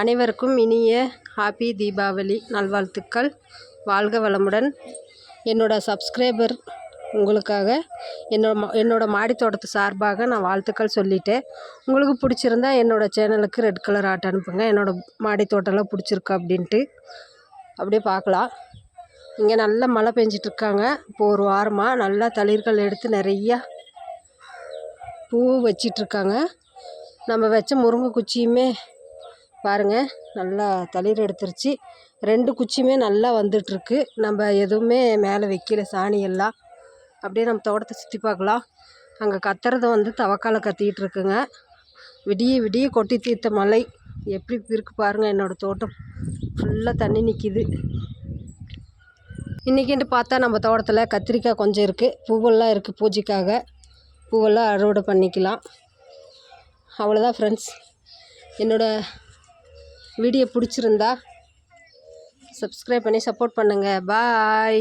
அனைவருக்கும் இனிய ஹாப்பி தீபாவளி நல்வாழ்த்துக்கள். வாழ்க வளமுடன். என்னோடய சப்ஸ்கிரைபர் உங்களுக்காக என்னோட என்னோடய மாடித்தோட்டத்து சார்பாக நான் வாழ்த்துக்கள் சொல்லிட்டேன். உங்களுக்கு பிடிச்சிருந்தா என்னோடய சேனலுக்கு ரெட் கலர் ஆட் அனுப்புங்க. என்னோடய மாடித்தோட்டம்லாம் பிடிச்சிருக்கு பிடிச்சிருக்கா அப்படின்ட்டு அப்படியே பார்க்கலாம். இங்கே நல்லா மழை பெஞ்சிட்ருக்காங்க. இப்போது ஒரு வாரமாக நல்லா தளிர்கள் எடுத்து நிறையா பூ வச்சிட்ருக்காங்க. நம்ம வச்ச முருங்கை குச்சியுமே பாருங்கள் நல்லா தளிர் எடுத்துருச்சு. ரெண்டு குச்சியுமே நல்லா வந்துட்டுருக்கு. நம்ம எதுவுமே மேலே வைக்கல சாணி எல்லாம். அப்படியே நம்ம தோட்டத்தை சுற்றி பார்க்கலாம். அங்கே கத்துறது வந்து தவக்கால கத்திக்கிட்டு இருக்குங்க விடிய விடிய கொட்டி தீர்த்த மலை. எப்படி இருக்கு பாருங்கள் என்னோடய தோட்டம். ஃபுல்லாக தண்ணி நிற்கிது இன்றைக்கின்ட்டு பார்த்தா நம்ம தோட்டத்தில் கத்திரிக்காய் கொஞ்சம் இருக்குது பூவெல்லாம் இருக்குது பூஜைக்காக. பூவெல்லாம் அறுவடை பண்ணிக்கலாம். அவ்வளோதான் ஃப்ரெண்ட்ஸ் என்னோடய வீடியோ பிடிச்சிருந்தா சப்ஸ்கிரைப் பண்ணி சப்போர்ட் பண்ணுங்கள் பாய்